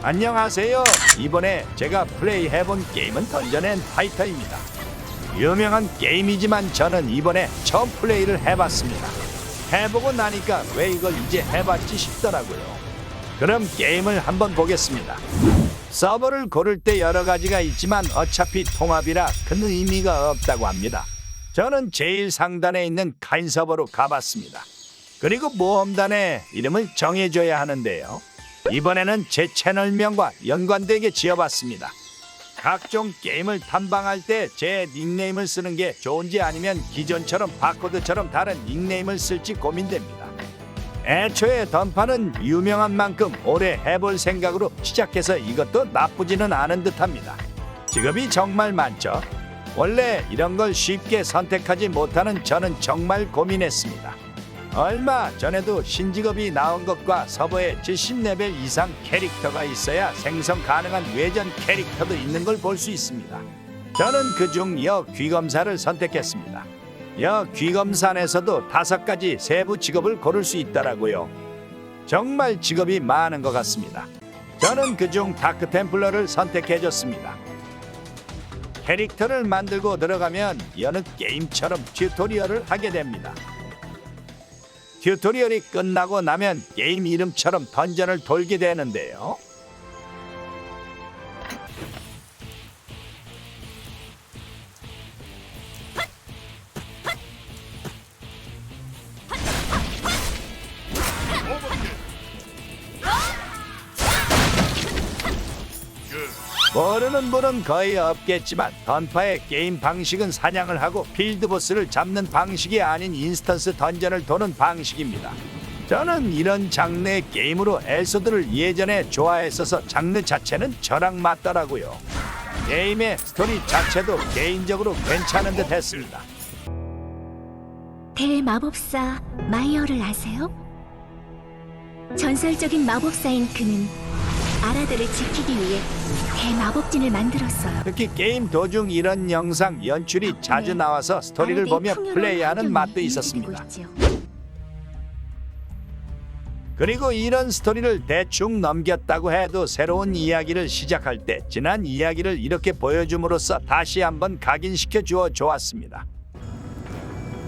안녕하세요. 이번에 제가 플레이해본 게임은 던전앤 파이터입니다. 유명한 게임이지만 저는 이번에 처음 플레이를 해봤습니다. 해보고 나니까 왜 이걸 이제 해봤지 싶더라고요. 그럼 게임을 한번 보겠습니다. 서버를 고를 때 여러 가지가 있지만 어차피 통합이라 큰 의미가 없다고 합니다. 저는 제일 상단에 있는 카인 서버로 가봤습니다. 그리고 모험단의 이름을 정해줘야 하는데요. 이번에는 제 채널명과 연관되게 지어봤습니다. 각종 게임을 탐방할 때 제 닉네임을 쓰는 게 좋은지 아니면 기존처럼 바코드처럼 다른 닉네임을 쓸지 고민됩니다. 애초에 던파는 유명한 만큼 오래 해볼 생각으로 시작해서 이것도 나쁘지는 않은 듯합니다. 직업이 정말 많죠. 원래 이런 걸 쉽게 선택하지 못하는 저는 정말 고민했습니다. 얼마 전에도 신직업이 나온 것과 서버에 70레벨 이상 캐릭터가 있어야 생성 가능한 외전 캐릭터도 있는 걸 볼 수 있습니다. 저는 그중 여 귀검사를 선택했습니다. 여 귀검산에서도 다섯 가지 세부 직업을 고를 수 있더라고요. 정말 직업이 많은 것 같습니다. 저는 그중 다크 템플러를 선택해줬습니다. 캐릭터를 만들고 들어가면 여느 게임처럼 튜토리얼을 하게 됩니다. 튜토리얼이 끝나고 나면 게임 이름처럼 던전을 돌게 되는데요. 모르는 분은 거의 없겠지만 던파의 게임 방식은 사냥을 하고 필드보스를 잡는 방식이 아닌 인스턴스 던전을 도는 방식입니다. 저는 이런 장르의 게임으로 엘소드를 예전에 좋아했어서 장르 자체는 저랑 맞더라고요. 게임의 스토리 자체도 개인적으로 괜찮은 듯 했습니다. 대마법사 마이어를 아세요? 전설적인 마법사인 그는 아라들을 지키기 위해 대마법진을 만들었어요. 특히 게임 도중 이런 영상 연출이 자주 네. 나와서 스토리를 아라의 보며 풍요로운 플레이하는 환경이 맛도 유지되고 있었습니다. 있지요. 그리고 이런 스토리를 대충 넘겼다고 해도 새로운 이야기를 시작할 때 지난 이야기를 이렇게 보여줌으로써 다시 한번 각인시켜 주어 좋았습니다.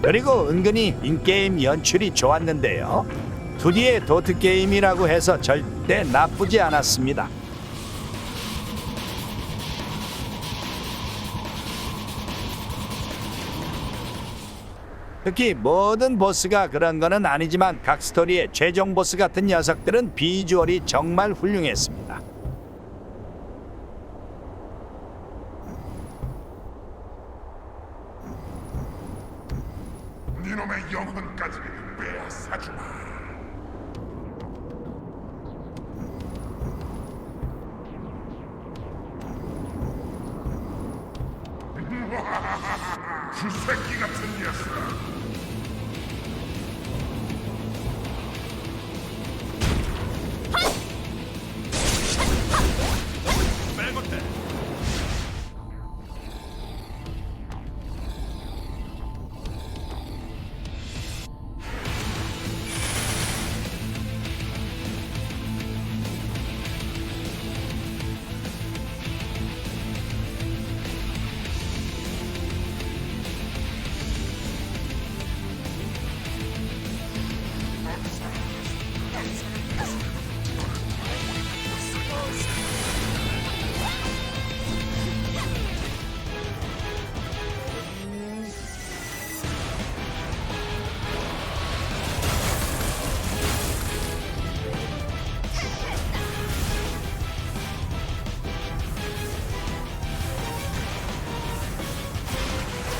그리고 은근히 인게임 연출이 좋았는데요. 2D의 도트 게임이라고 해서 절대 나쁘지 않았습니다. 특히 모든 보스가 그런 거는 아니지만 각 스토리의 최종 보스 같은 녀석들은 비주얼이 정말 훌륭했습니다. 니놈의 영혼까지 빼앗아주마.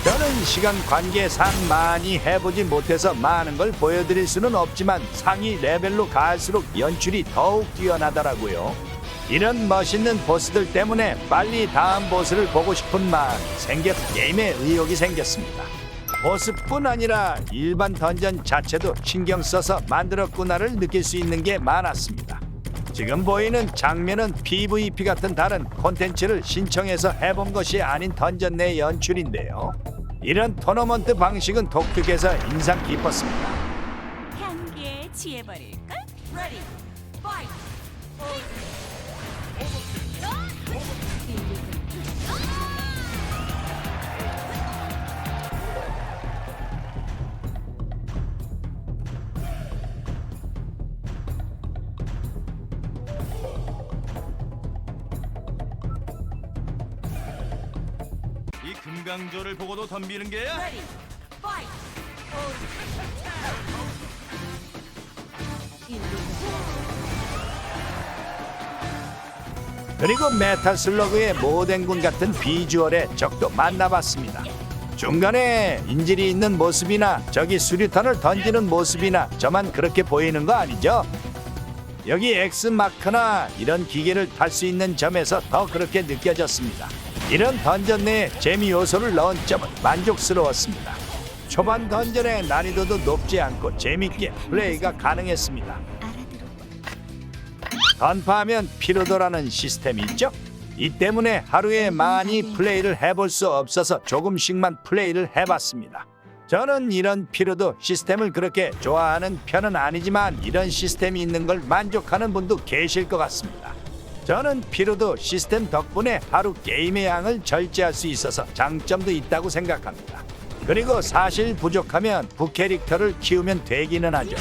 저는 시간 관계상 많이 해보지 못해서 많은 걸 보여드릴 수는 없지만 상위 레벨로 갈수록 연출이 더욱 뛰어나더라고요. 이런 멋있는 보스들 때문에 빨리 다음 보스를 보고 싶은 마음 생겨 게임에 의욕이 생겼습니다. 보스뿐 아니라 일반 던전 자체도 신경 써서 만들었구나를 느낄 수 있는 게 많았습니다. 지금 보이는 장면은 PVP 같은 다른 콘텐츠를 신청해서 해본 것이 아닌 던전 내 연출인데요. 이런 토너먼트 방식은 독특해서 인상 깊었습니다. 향기에 취해버릴까? Ready, fight! 금강조를 보고도 덤비는 게야? 그리고 메탈 슬러그의 모den군 같은 비주얼의 적도 만나봤습니다. 중간에 인질이 있는 모습이나 저기 수류탄을 던지는 모습이나 저만 그렇게 보이는 거 아니죠? 여기 X 마크나 이런 기계를 탈 수 있는 점에서 더 그렇게 느껴졌습니다. 이런 던전 내에 재미 요소를 넣은 점은 만족스러웠습니다. 초반 던전의 난이도도 높지 않고 재밌게 플레이가 가능했습니다. 던파하면 피로도라는 시스템이 있죠. 이 때문에 하루에 많이 플레이를 해볼 수 없어서 조금씩만 플레이를 해봤습니다. 저는 이런 피로도 시스템을 그렇게 좋아하는 편은 아니지만 이런 시스템이 있는 걸 만족하는 분도 계실 것 같습니다. 저는 피로도 시스템 덕분에 하루 게임의 양을 절제할 수 있어서 장점도 있다고 생각합니다. 그리고 사실 부족하면 부캐릭터를 키우면 되기는 하죠.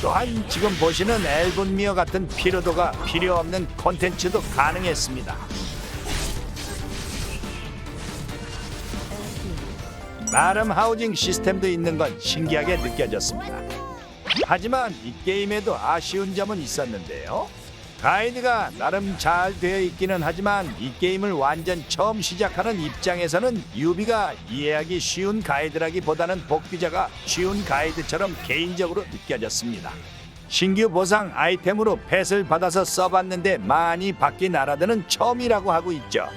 또한 지금 보시는 엘본미어 같은 피로도가 필요 없는 콘텐츠도 가능했습니다. 나름 하우징 시스템도 있는 건 신기하게 느껴졌습니다. 하지만 이 게임에도 아쉬운 점은 있었는데요. 가이드가 나름 잘 되어 있기는 하지만 이 게임을 완전 처음 시작하는 입장에서는 유비가 이해하기 쉬운 가이드라기보다는 복귀자가 쉬운 가이드처럼 개인적으로 느껴졌습니다. 신규 보상 아이템으로 펫을 받아서 써봤는데 많이 바뀐 나라들은 처음이라고 하고 있죠.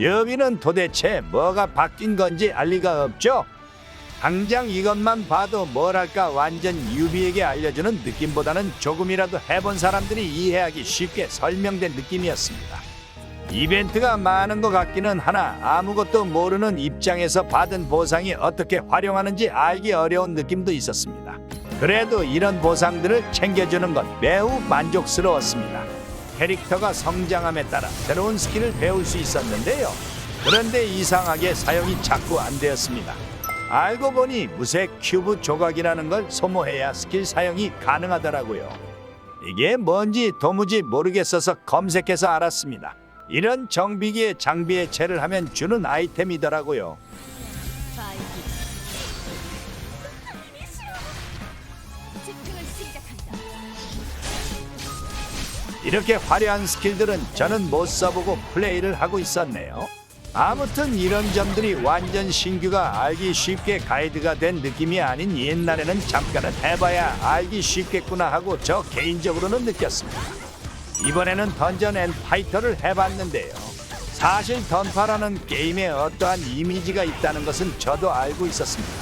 여기는 도대체 뭐가 바뀐 건지 알 리가 없죠. 당장 이것만 봐도 뭐랄까 완전 유비에게 알려주는 느낌보다는 조금이라도 해본 사람들이 이해하기 쉽게 설명된 느낌이었습니다. 이벤트가 많은 것 같기는 하나 아무것도 모르는 입장에서 받은 보상이 어떻게 활용하는지 알기 어려운 느낌도 있었습니다. 그래도 이런 보상들을 챙겨주는 건 매우 만족스러웠습니다. 캐릭터가 성장함에 따라 새로운 스킬을 배울 수 있었는데요. 그런데 이상하게 사용이 자꾸 안 되었습니다. 알고 보니 무색 큐브 조각이라는 걸 소모해야 스킬 사용이 가능하더라고요. 이게 뭔지 도무지 모르겠어서 검색해서 알았습니다. 이런 정비기에 장비 해체를 하면 주는 아이템이더라고요. 이렇게 화려한 스킬들은 저는 못 써보고 플레이를 하고 있었네요. 아무튼 이런 점들이 완전 신규가 알기 쉽게 가이드가 된 느낌이 아닌 옛날에는 잠깐은 해봐야 알기 쉽겠구나 하고 저 개인적으로는 느꼈습니다. 이번에는 던전 앤 파이터를 해봤는데요. 사실 던파라는 게임에 어떠한 이미지가 있다는 것은 저도 알고 있었습니다.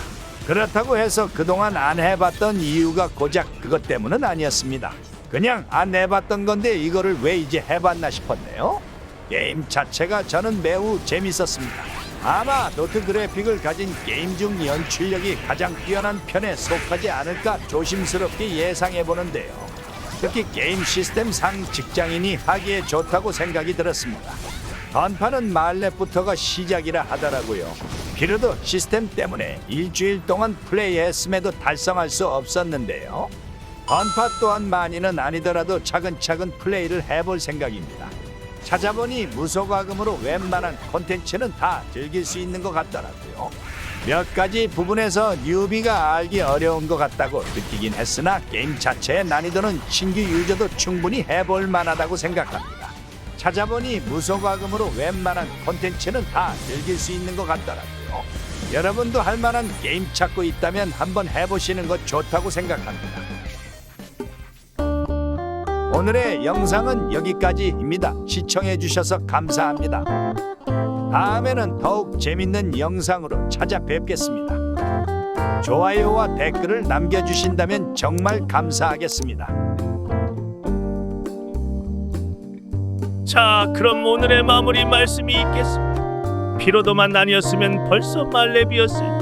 그렇다고 해서 그동안 안 해봤던 이유가 고작 그것 때문은 아니었습니다. 그냥 안 해봤던 건데 이거를 왜 이제 해봤나 싶었네요. 게임 자체가 저는 매우 재밌었습니다. 아마 노트 그래픽을 가진 게임 중 연출력이 가장 뛰어난 편에 속하지 않을까 조심스럽게 예상해 보는데요. 특히 게임 시스템 상 직장인이 하기에 좋다고 생각이 들었습니다. 던파는 말렙부터가 시작이라 하더라고요. 피르도 시스템 때문에 일주일 동안 플레이했음에도 달성할 수 없었는데요. 던파 또한 많이는 아니더라도 차근차근 플레이를 해볼 생각입니다. 찾아보니 무소과금으로 웬만한 콘텐츠는 다 즐길 수 있는 것 같더라고요. 몇 가지 부분에서 뉴비가 알기 어려운 것 같다고 느끼긴 했으나 게임 자체의 난이도는 신규 유저도 충분히 해볼 만하다고 생각합니다. 찾아보니 무소과금으로 웬만한 콘텐츠는 다 즐길 수 있는 것 같더라고요. 여러분도 할 만한 게임 찾고 있다면 한번 해보시는 것 좋다고 생각합니다. 오늘의 영상은 여기까지입니다. 시청해 주셔서 감사합니다. 다음에는 더욱 재밌는 영상으로 찾아뵙겠습니다. 좋아요와 댓글을 남겨주신다면 정말 감사하겠습니다. 자, 그럼 오늘의 마무리 말씀이 있겠습니다. 피로도만 아니었으면 벌써 말렙이었을